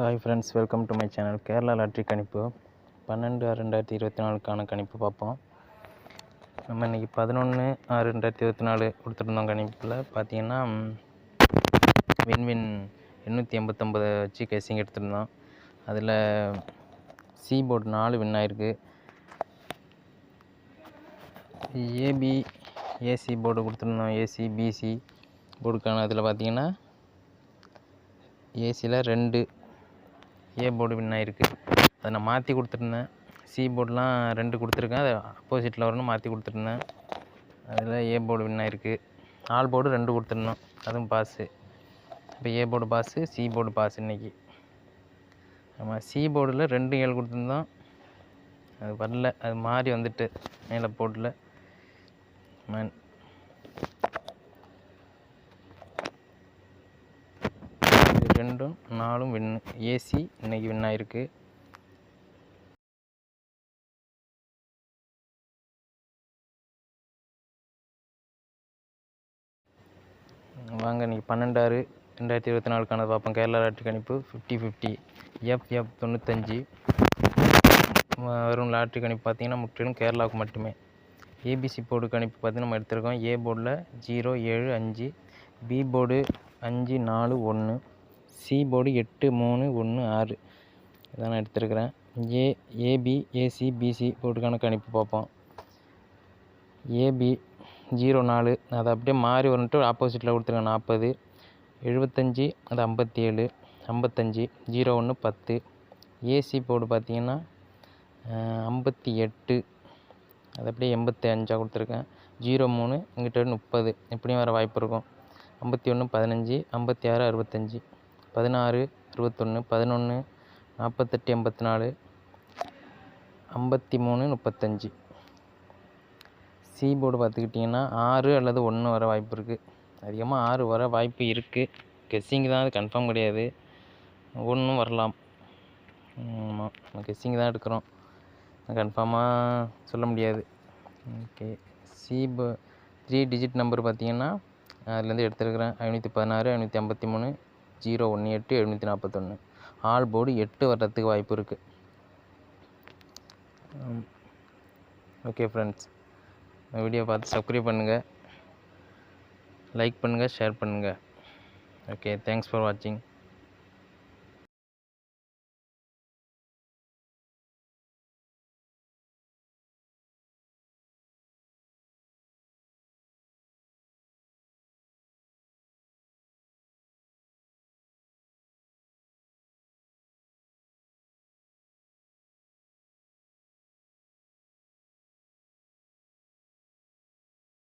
Hi friends welcome to my channel Kerala lottery கணிப்பு பன்னெண்டு ஆறு ரெண்டாயிரத்தி இருபத்தி நாலுக்கான கணிப்பு பார்ப்போம். நம்ம இன்றைக்கி பதினொன்று ஆறு ரெண்டாயிரத்தி இருபத்தி நாலு கொடுத்துருந்தோம் கணிப்பில். பார்த்தீங்கன்னா வின்வின் வின் எண்ணூற்றி எண்பத்தொம்பது வச்சு கேசிங் எடுத்திருந்தோம். அதில் சி போர்டு நாலு வின் ஆயிருக்கு. ஏபி ஏசி போர்டு கொடுத்துருந்தோம். ஏசி பிசி போர்டுக்கான அதில் பார்த்தீங்கன்னா ஏசியில் ரெண்டு ஏ போர்டு வின் ஆயிருக்கு. அதை நான் மாற்றி கொடுத்துருந்தேன். சி போர்டுலாம் ரெண்டு கொடுத்துருக்கேன். அதை அப்போசிட்டில் வரணும் மாற்றி கொடுத்துருந்தேன். அதில் ஏ போர்டு வின் ஆயிருக்கு. ஆல் போர்டு ரெண்டு கொடுத்துருந்தோம். அதுவும் பாஸு இப்போ A board pass C board pass இன்னைக்கு. ஆமாம் சி போர்டில் ரெண்டு ஏழு கொடுத்துருந்தோம். அது வரல. அது மாறி வந்துட்டு மேலே போர்டில் ரெண்டும் நாலும் வின் ஏசி இன்னைக்கு வின் ஆயிருக்கு. வாங்க இன்னைக்கு பன்னெண்டாறு ரெண்டாயிரத்தி இருபத்தி நாலுக்கான பார்ப்போம். கேரளா லாட்ரி கணிப்பு ஃபிஃப்டி ஃபிஃப்டி எஃப் எஃப் தொண்ணூத்தஞ்சு. வரும் லாட்ரி கணிப்பு பார்த்திங்கன்னா முற்றிலும் கேரளாவுக்கு மட்டுமே. ஏபிசி போர்டு கணிப்பு பார்த்து நம்ம எடுத்திருக்கோம். ஏ போர்டில் ஜீரோ ஏழு அஞ்சு பி போர்டு அஞ்சு நாலு ஒன்று. சி போர்டு எட்டு மூணு ஒன்று ஆறு. இதான் நான் எடுத்திருக்கிறேன். ஏ ஏபி ஏசி பிசி போர்டுக்கான கணிப்பு பார்ப்போம். ஏபி ஜீரோ நாலு. அது அப்படியே மாறி வந்துட்டு ஆப்போசிட்டில் கொடுத்துருங்க. நாற்பது எழுபத்தஞ்சி அது ஐம்பத்தி ஏழு ஐம்பத்தஞ்சு ஜீரோ ஒன்று பத்து. ஏசி போர்டு பார்த்தீங்கன்னா ஐம்பத்தி எட்டு. அது அப்படியே எண்பத்தி அஞ்சாக கொடுத்துருக்கேன். ஜீரோ மூணு இங்கிட்ட முப்பது. இப்படியும் வர வாய்ப்பு இருக்கும். ஐம்பத்தி ஒன்று பதினஞ்சு ஐம்பத்தி ஆறு அறுபத்தஞ்சி. பதினாறு அறுபத்தொன்று பதினொன்று நாற்பத்தெட்டு எண்பத்தி நாலு ஐம்பத்தி மூணு முப்பத்தஞ்சு. சி போர்டு பார்த்துக்கிட்டிங்கன்னா ஆறு அல்லது ஒன்று வர வாய்ப்பு இருக்குது அதிகமாக ஆறு வர வாய்ப்பு இருக்குது கெஸ்ஸிங் தான் அது கன்ஃபார்ம் கிடையாது. ஒன்றும் வரலாம். ஆமாம் நம்ம கெஸ்ஸிங் தான் எடுக்கிறோம். கன்ஃபார்மாக சொல்ல முடியாது. Okay C three digit number பார்த்தீங்கன்னா அதுலேருந்து எடுத்துருக்கிறேன். ஐநூற்றி பதினாறு ஐநூற்றி ஐம்பத்தி மூணு ஜீரோ ஒன்று எட்டு எழுநூற்றி நாற்பத்தொன்று ஆல் போர்டு எட்டு வர்றதுக்கு வாய்ப்பு இருக்குது ஓகே ஃப்ரெண்ட்ஸ் வீடியோ பார்த்து சப்ஸ்கிரைப் பண்ணுங்கள் லைக் பண்ணுங்கள் ஷேர் பண்ணுங்கள் ஓகே தேங்க்ஸ் ஃபார் வாட்சிங்